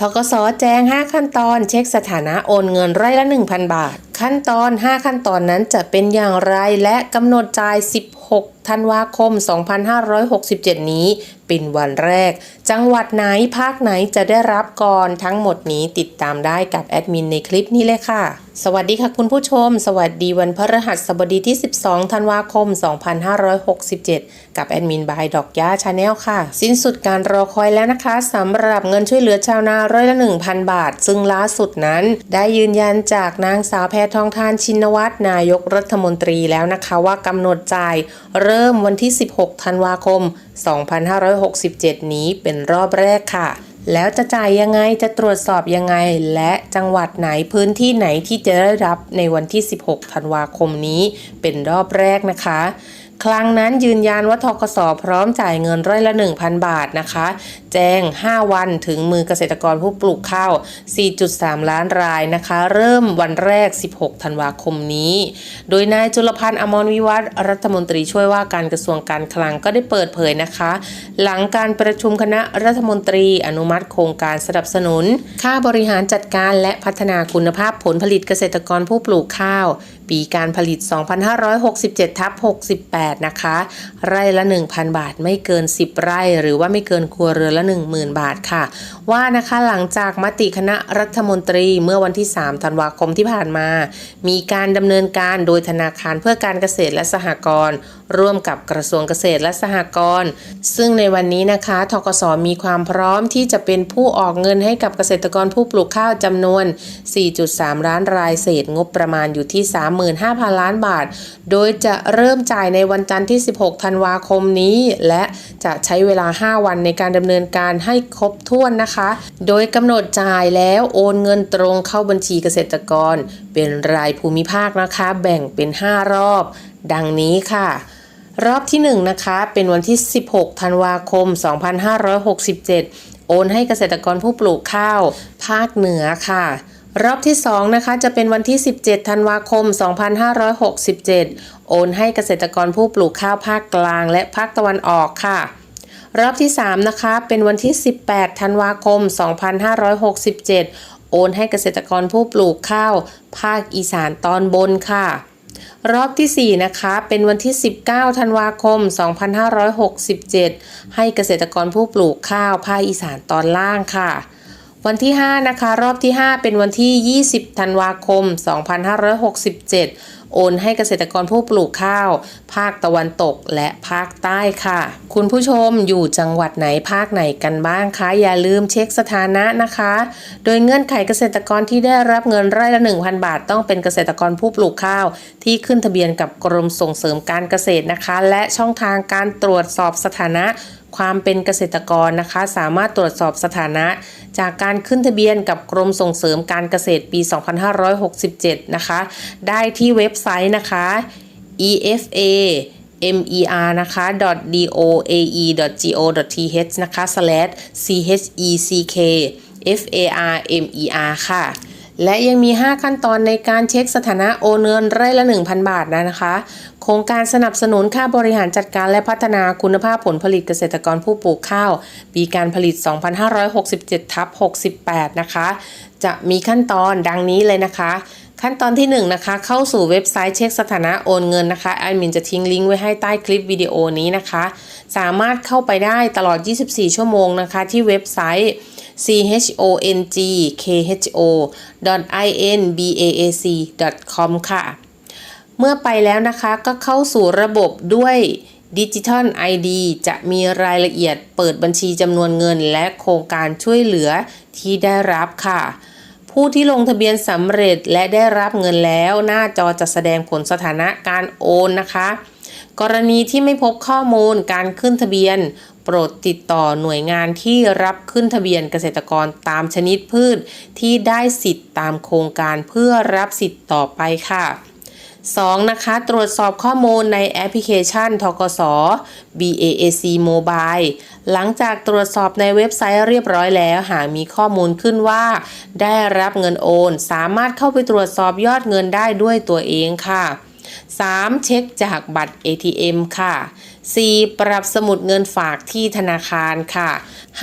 ทกสแจ้ง5 ขั้นตอน เช็คสถานะโอนเงินไร่ละ 1,000 บาท ขั้นตอน 5 ขั้นตอนนั้นจะเป็นอย่างไรและกำหนดจ่าย 16 ธันวาคม 2567 นี้ เป็นวันแรก จังหวัดไหนภาคไหนจะได้รับก่อนทั้งหมดนี้ติดตามได้กับแอดมินในคลิปนี้เลยค่ะ สวัสดีค่ะคุณผู้ชม สวัสดีวันพฤหัสบดีที่ 12 ธันวาคม 2567 กับแอดมินบายดอกย่าชาแนลค่ะ สิ้นสุดการรอคอยแล้วนะคะสำหรับเงินช่วยเหลือชาวนาร้อยละ 1,000 บาท ซึ่งล่าสุดนั้นได้ยืนยันจากนางสาวแพทองทานชินวัตรนายกรัฐมนตรีแล้วนะคะว่ากำหนดจ่ายเริ่มวันที่ 16 ธันวาคม 2567 นี้เป็นรอบแรกค่ะ แล้วจะจ่ายยังไงจะตรวจสอบยังไง และจังหวัดไหนพื้นที่ไหนที่จะได้รับในวันที่ 16 ธันวาคมนี้เป็นรอบแรกนะคะ ครั้งนั้นยืนยันว่าทกสพร้อมจ่ายเงินร้อยละ 1,000 บาทนะคะ แจ้ง 5 วันถึงมือเกษตรกรผู้ปลูกข้าว 4.3 ล้านรายนะคะ เริ่มวันแรก 16 ธันวาคมนี้ โดยนายจุลพันธ์อมรวิวัฒรัฐมนตรีช่วยว่าการกระทรวงการคลังก็ได้เปิดเผยนะคะ หลังการประชุมคณะรัฐมนตรีอนุมัติโครงการสนับสนุน ค่าบริหารจัดการและพัฒนาคุณภาพผลผลิตเกษตรกรผู้ปลูกข้าว ปีการผลิต 2567ทับ68 นะคะ ไร่ละ 1,000 บาทไม่เกิน 10 ไร่ หรือว่าไม่เกินครัวเรือนละ 10,000 บาทค่ะ ว่านะคะหลังจากมติคณะรัฐมนตรีเมื่อวันที่ 3 ธันวาคมที่ผ่านมา มีการดำเนินการโดยธนาคารเพื่อการเกษตรและสหกรณ์ ร่วมกับกระทรวงเกษตรและสหกรณ์ซึ่งในวันนี้นะคะทกสมีความพร้อมที่จะเป็นผู้ออกเงินให้กับเกษตรกรผู้ปลูกข้าวจำนวน 4.3 ล้านรายเศษงบประมาณอยู่ที่ 35,000 ล้านบาท โดยจะเริ่มจ่ายในวันจันทร์ที่ 16 ธันวาคมนี้ และจะใช้เวลา 5 วันในการดำเนินการให้ครบถ้วนนะคะ โดยกำหนดจ่ายแล้วโอนเงินตรงเข้าบัญชีเกษตรกร เป็นรายภูมิภาคนะคะ แบ่งเป็น 5 รอบ ดังนี้ค่ะ รอบที่1นะคะ เป็นวันที่ 16 ธันวาคม 2567 โอนให้เกษตรกรผู้ปลูกข้าว ภาคเหนือค่ะ รอบที่2นะคะ จะเป็นวันที่ 17 ธันวาคม 2567 โอนให้เกษตรกรผู้ปลูกข้าวภาคกลาง และภาคตะวันออกค่ะ รอบที่ 3 นะคะ เป็นวันที่ 18 ธันวาคม 2567 โอนให้เกษตรกรผู้ปลูกข้าว ภาคอีสานตอนบนค่ะ รอบที่ 4 นะคะ เป็นวันที่ 19 ธันวาคม 2567 ให้เกษตรกรผู้ปลูกข้าวภาคอีสานตอนล่างค่ะ วันที่ 5 นะคะ รอบที่ 5 เป็นวันที่ 20 ธันวาคม 2567 โอนให้เกษตรกรผู้ปลูกข้าว ภาคตะวันตกและภาคใต้ค่ะ คุณผู้ชมอยู่จังหวัดไหนภาคไหนกันบ้างคะ อย่าลืมเช็คสถานะนะคะ โดยเงื่อนไขเกษตรกรที่ได้รับเงินไร่ละ 1,000 บาท ต้องเป็นเกษตรกรผู้ปลูกข้าว ที่ขึ้นทะเบียนกับกรมส่งเสริมการเกษตรนะคะ และช่องทางการตรวจสอบสถานะ ความเป็นเกษตรกรนะคะ สามารถตรวจสอบสถานะ จากการขึ้นทะเบียนกับกรมส่งเสริมการเกษตรปี 2567 นะคะ ได้ที่เว็บไซต์นะคะ efa mer นะคะ doae.go.th นะคะ slash check farmer ค่ะ และยังมี 5 ขั้นตอนในการเช็คสถานะโอนเงินไร่ละ 1,000 บาทนะคะ โครงการสนับสนุนค่าบริหารจัดการและพัฒนาคุณภาพผลผลิตเกษตรกรผู้ปลูกข้าว ปีการผลิต 2567ทับ68 นะคะ จะมีขั้นตอนดังนี้เลยนะคะ ขั้นตอนที่ 1 นะคะ เข้าสู่เว็บไซต์เช็คสถานะโอนเงินนะคะแอดมินจะทิ้งลิงก์ไว้ให้ใต้คลิปวิดีโอนี้นะคะ สามารถเข้าไปได้ตลอด 24 ชั่วโมงนะคะ ที่เว็บไซต์ chongkho.inbaac.com ค่ะ เมื่อไปแล้วนะคะก็เข้าสู่ระบบด้วยดิจิทัล ID จะมีรายละเอียดเปิดบัญชีจำนวนเงินและโครงการช่วยเหลือที่ได้รับค่ะ ผู้ที่ลงทะเบียนสำเร็จและได้รับเงินแล้ว หน้าจอจะแสดงผลสถานะการโอนนะคะ กรณีที่ไม่พบข้อมูลการขึ้นทะเบียน ปรดติดต่อหน่วยงานที่รับขึ้นทะเบียนเกษตรกรตามชนิดพืช ที่ได้สิทธิ์ตามโครงการเพื่อรับสิทธิ์ต่อไปค่ะ 2. นะคะ ตรวจสอบข้อมูลในแอปพลิเคชันทกส BAAC Mobile หลังจากตรวจสอบในเว็บไซต์เรียบร้อยแล้ว หากมีข้อมูลขึ้นว่า ได้รับเงินโอน สามารถเข้าไปตรวจสอบยอดเงินได้ด้วยตัวเองค่ะ 3. เช็คจากบัตร ATM ค่ะ 4. ปรับสมุดเงินฝากที่ธนาคารค่ะ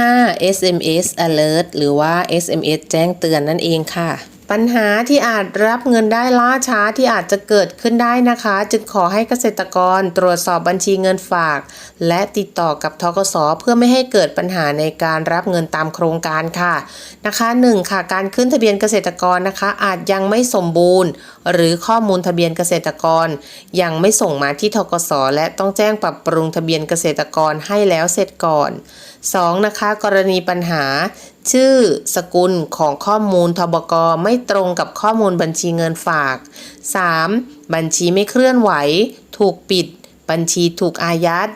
5. SMS alert หรือว่า SMS แจ้งเตือนนั่นเองค่ะ ปัญหาที่อาจรับเงินได้ล่าช้าที่อาจจะเกิดขึ้นได้นะคะ จึงขอให้เกษตรกรตรวจสอบบัญชีเงินฝาก และติดต่อกับทกสเพื่อไม่ให้เกิดปัญหาในการรับเงินตามโครงการค่ะนะคะ 1. ค่ะการขึ้นทะเบียนเกษตรกรนะคะ อาจยังไม่สมบูรณ์ หรือข้อมูลทะเบียนเกษตรกร ยังไม่ส่งมาที่ทกสและต้องแจ้งปรับปรุงทะเบียนเกษตรกรให้แล้วเสร็จก่อน 2. นะคะกรณีปัญหา ชื่อ สกุลของข้อมูลทบกไม่ตรงกับข้อมูลบัญชีเงินฝาก 3. บัญชีไม่เคลื่อนไหว ถูกปิด บัญชีถูกอายัด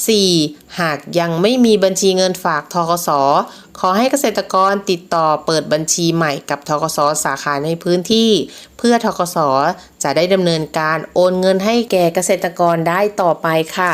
4. หากยังไม่มีบัญชีเงินฝากทกส ขอให้เกษตรกรติดต่อเปิดบัญชีใหม่กับทกส สาขาในพื้นที่ เพื่อทกส จะได้ดำเนินการโอนเงินให้แก่เกษตรกรได้ต่อไปค่ะ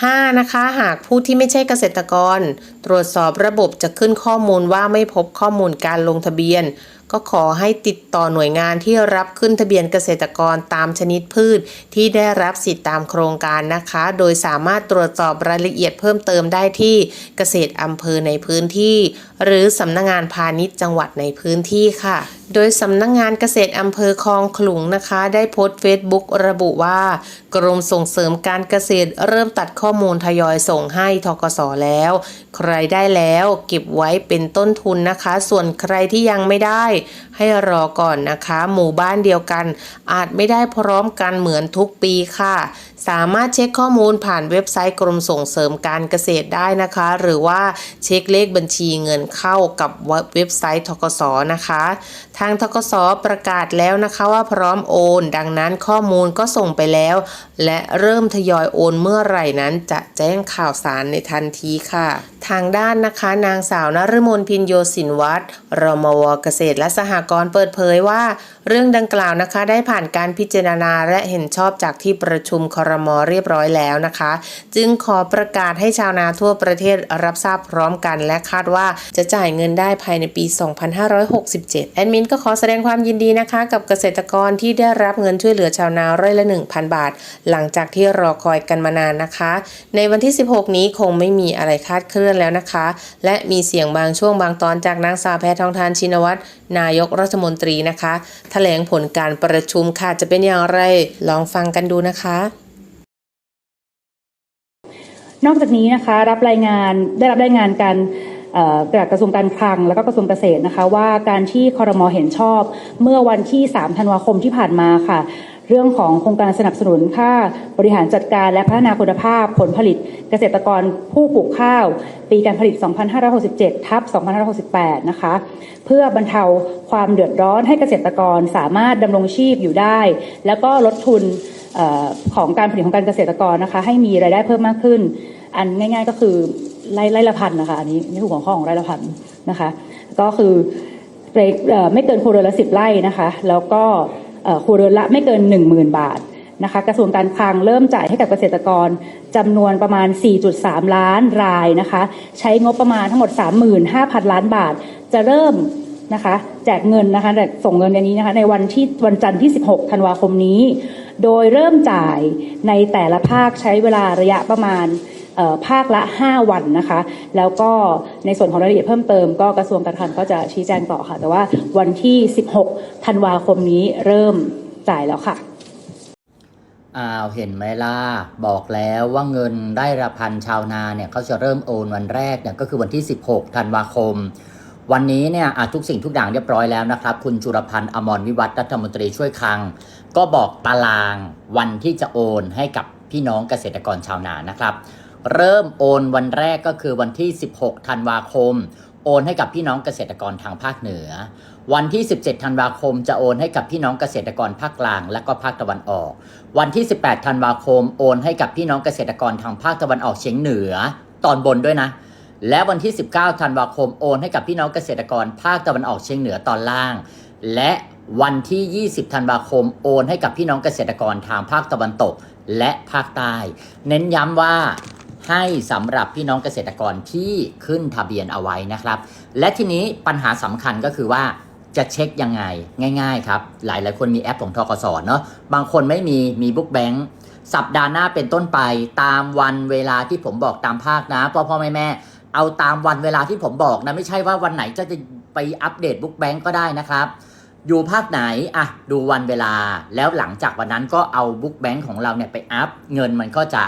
5. นะคะ หากผู้ที่ไม่ใช่เกษตรกร ตรวจสอบระบบจะขึ้นข้อมูลว่าไม่พบข้อมูลการลงทะเบียน ก็ขอให้ติดต่อหน่วยงานที่รับขึ้นทะเบียนเกษตรกรตามชนิดพืช ที่ได้รับสิทธิ์ตามโครงการนะคะ โดยสามารถตรวจสอบรายละเอียดเพิ่มเติมได้ที่เกษตรอำเภอในพื้นที่ หรือสำนักงงานพาณิชย์จังหวัดในพื้นที่ค่ะ โดยสำนักงงานเกษตรอำเภอคลองขลุงนะคะ ได้โพสต์เฟซบุ๊กระบุว่า กรมส่งเสริมการเกษตรเริ่มตัดข้อมูลทยอยส่งให้ทกสแล้ว ใครได้แล้วเก็บไว้เป็นต้นทุนนะคะ ส่วนใครที่ยังไม่ได้ ให้รอก่อนนะคะ หมู่บ้านเดียวกัน อาจไม่ได้พร้อมกันเหมือนทุกปีค่ะ สามารถเช็คข้อมูลผ่านเว็บไซต์กรมส่งเสริมการเกษตรได้นะคะ หรือว่าเช็คเลขบัญชีเงินเข้ากับเว็บไซต์ทกศนะคะ ทางทกศประกาศแล้วนะคะว่าพร้อมโอน ดังนั้นข้อมูลก็ส่งไปแล้ว และเริ่มทยอยโอนเมื่อไหร่นั้นจะแจ้งข่าวสารในทันทีค่ะ ทางด้านนะคะ นางสาวนฤมลพินโยสินวัตรรมวเกษตรและสหกรณ์เปิดเผยว่า เรื่องดังกล่าวนะคะ ได้ผ่านการพิจารณาและเห็นชอบจากที่ประชุมครมเรียบร้อยแล้วนะคะ จึงขอประกาศให้ชาวนาทั่วประเทศรับทราบพร้อมกัน และคาดว่าจะจ่ายเงินได้ภายในปี 2567 แอดมินก็ขอแสดงความยินดีนะคะ กับเกษตรกรที่ได้รับเงินช่วยเหลือชาวนาร้อยละ 1,000 บาท หลังจากที่รอคอยกันมานานนะคะ ในวันที่ 16 นี้คงไม่มีอะไรคาดเคลื่อนแล้วนะคะ และมีเสียงบางช่วงบางตอนจากนางสาวแพทองทานชินวัตรนายกรัฐมนตรีนะคะแถลงผลการประชุมค่ะจะเป็นอย่างไรลองฟังกันดูนะคะนอกจากนี้นะคะรับรายงานได้รับรายงานการจากกระทรวงการคลังแล้วก็กระทรวงเกษตรนะคะ ว่าการที่คอรมอเห็นชอบเมื่อวันที่ 3 ธันวาคมที่ผ่านมาค่ะ เรื่องของโครงการสนับสนุนค่าบริหารจัดการและพัฒนาคุณภาพผลผลิตเกษตรกรผู้ปลูกข้าว ปีการผลิต 2567 ทับ 2568 นะคะ เพื่อบรรเทาความเดือดร้อนให้เกษตรกรสามารถดำรงชีพอยู่ได้ แล้วก็ลดทุนออของการผลิตของการเกษตรกรนะคะ ให้มีรายได้เพิ่มมากขึ้น อันง่าย ๆ ก็คือไร่ไร่ละพันนะคะอันนี้นี่คือหัวข้อของไร่ละพันนะคะ ก็คือไม่เกินครัวเรือนละสิบไร่นะคะ แล้วก็ ครัวเรือนละไม่เกินหนึ่งหมื่นบาทนะคะกระทรวงการคลังเริ่มจ่ายให้กับเกษตรกรจำนวนประมาณ 4.3 ล้านรายนะคะใช้งบประมาณทั้งหมด 35,000 ล้านบาท จะเริ่มนะคะแจกเงินนะคะแต่ส่งเงินอันนี้นะคะในวันที่วันจันทร์ที่ 16 ธันวาคมนี้ โดยเริ่มจ่ายในแต่ละภาคใช้เวลาระยะประมาณ ภาคละ 5 วันนะคะ แล้วก็ในส่วนของรายละเอียดเพิ่มเติมก็กระทรวงการคลังก็จะชี้แจงต่อค่ะ แต่ว่าวันที่ 16 ธันวาคมนี้เริ่มจ่ายแล้วค่ะ อ้าว เห็นไหมล่ะ บอกแล้วว่าเงินได้ละพันชาวนาเนี่ยเขาจะเริ่มโอนวันแรกเนี่ยก็คือวันที่ 16 ธันวาคมวันนี้เนี่ยทุกสิ่งทุกอย่างเรียบร้อยแล้วนะครับ คุณจุรพันธ์อมรวิวัฒน์รัฐมนตรีช่วยคลัง ก็บอกตารางวันที่จะโอนให้กับพี่น้องเกษตรกรชาวนานะครับ เริ่มโอนวันแรกก็คือวันที่ 16 ธันวาคม โอนให้กับพี่น้องเกษตรกรทางภาคเหนือ วันที่ 17 ธันวาคม จะโอนให้กับพี่น้องเกษตรกรภาคกลาง และก็ภาคตะวันออก วันที่ 18 ธันวาคม โอนให้กับพี่น้องเกษตรกรทางภาคตะวันออกเฉียงเหนือ ตอนบนด้วยนะ และวันที่ 19 ธันวาคม โอนให้กับพี่น้องเกษตรกรภาคตะวันออกเฉียงเหนือตอนล่าง และวันที่ 20 ธันวาคม โอนให้กับพี่น้องเกษตรกรทางภาคตะวันตก และภาคใต้ เน้นย้ำว่า ให้สำหรับพี่น้องเกษตรกรที่ขึ้นทะเบียนเอาไว้นะครับ และทีนี้ปัญหาสำคัญก็คือว่าจะเช็คยังไงง่าย ๆ ครับ หลายหลายๆคนมีแอปของทกสเนาะบางคนไม่มีมีบุ๊กแบงค์สัปดาห์หน้าเป็นต้นไป ตามวันเวลาที่ผมบอกตามภาคนะพ่อพ่อแม่แม่เอาตามวันเวลาที่ผมบอกนะไม่ใช่ว่าวันไหนจะจะไปอัปเดตบุ๊กแบงก์ก็ได้นะครับ อยู่ภาคไหนอะดูวันเวลาแล้วหลังจากวันนั้นก็เอาบุ๊กแบงก์ของเราเนี่ยไปอัพเงินมันก็จะ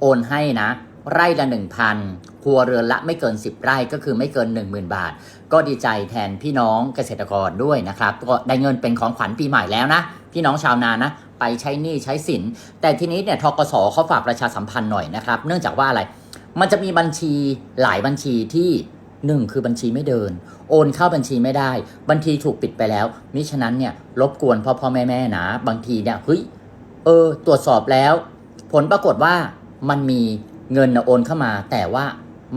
โอนให้นะ ไร่ละ 1,000 ครัวเรือนละไม่เกิน 10 ไร่ก็คือไม่เกิน 10,000 บาท ก็ดีใจแทนพี่น้องเกษตรกรด้วยนะครับก็ได้เงินเป็นของขวัญปีใหม่แล้วนะ พี่น้องชาวนานะ ไปใช้หนี้ใช้สิน แต่ทีนี้เนี่ยทกสเขาฝากประชาสัมพันธ์หน่อยนะครับ เนื่องจากว่าอะไร มันจะมีบัญชีหลายบัญชีที่หนึ่งคือบัญชีไม่เดิน โอนเข้าบัญชีไม่ได้ บัญชีถูกปิดไปแล้วมิฉะนั้นเนี่ยรบกวนพ่อพ่อแม่แม่นะ บางทีเนี่ยเฮ้ยเออ ตรวจสอบแล้ว ผลปรากฏว่ามันมี เงินนะโอนเข้ามา แต่ว่า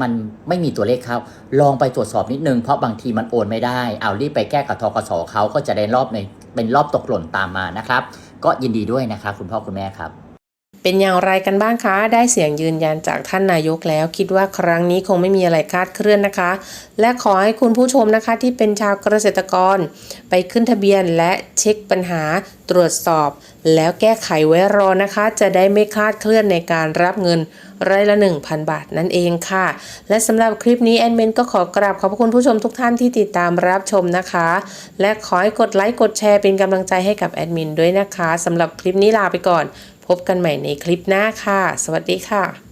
มันไม่มีตัวเลขเข้า ลองไปตรวจสอบนิดนึง เพราะบางทีมันโอนไม่ได้ เอารีบไปแก้กับทกสเขาก็จะได้รอบในเป็นรอบตกหล่นตามมานะครับ ก็ยินดีด้วยนะครับคุณพ่อคุณแม่ครับ เป็นอย่างไรกันบ้างคะ ได้เสียงยืนยันจากท่านนายกแล้วคิดว่าครั้งนี้คงไม่มีอะไรคาดเคลื่อนนะคะ และขอให้คุณผู้ชมนะคะที่เป็นชาวเกษตรกร ไปขึ้นทะเบียนและเช็คปัญหาตรวจสอบ แล้วแก้ไขไว้รอนะคะ จะได้ไม่คาดเคลื่อนในการรับเงินไร่ละ 1,000 บาทนั่นเองค่ะ และสำหรับคลิปนี้แอดมินก็ขอกราบขอบพระคุณผู้ชมทุกท่านที่ติดตามรับชมนะคะ และขอให้กดไลค์กดแชร์เป็นกำลังใจให้กับแอดมินด้วยนะคะสำหรับคลิปนี้ลาไปก่อน พบกันใหม่ในคลิปหน้าค่ะ สวัสดีค่ะ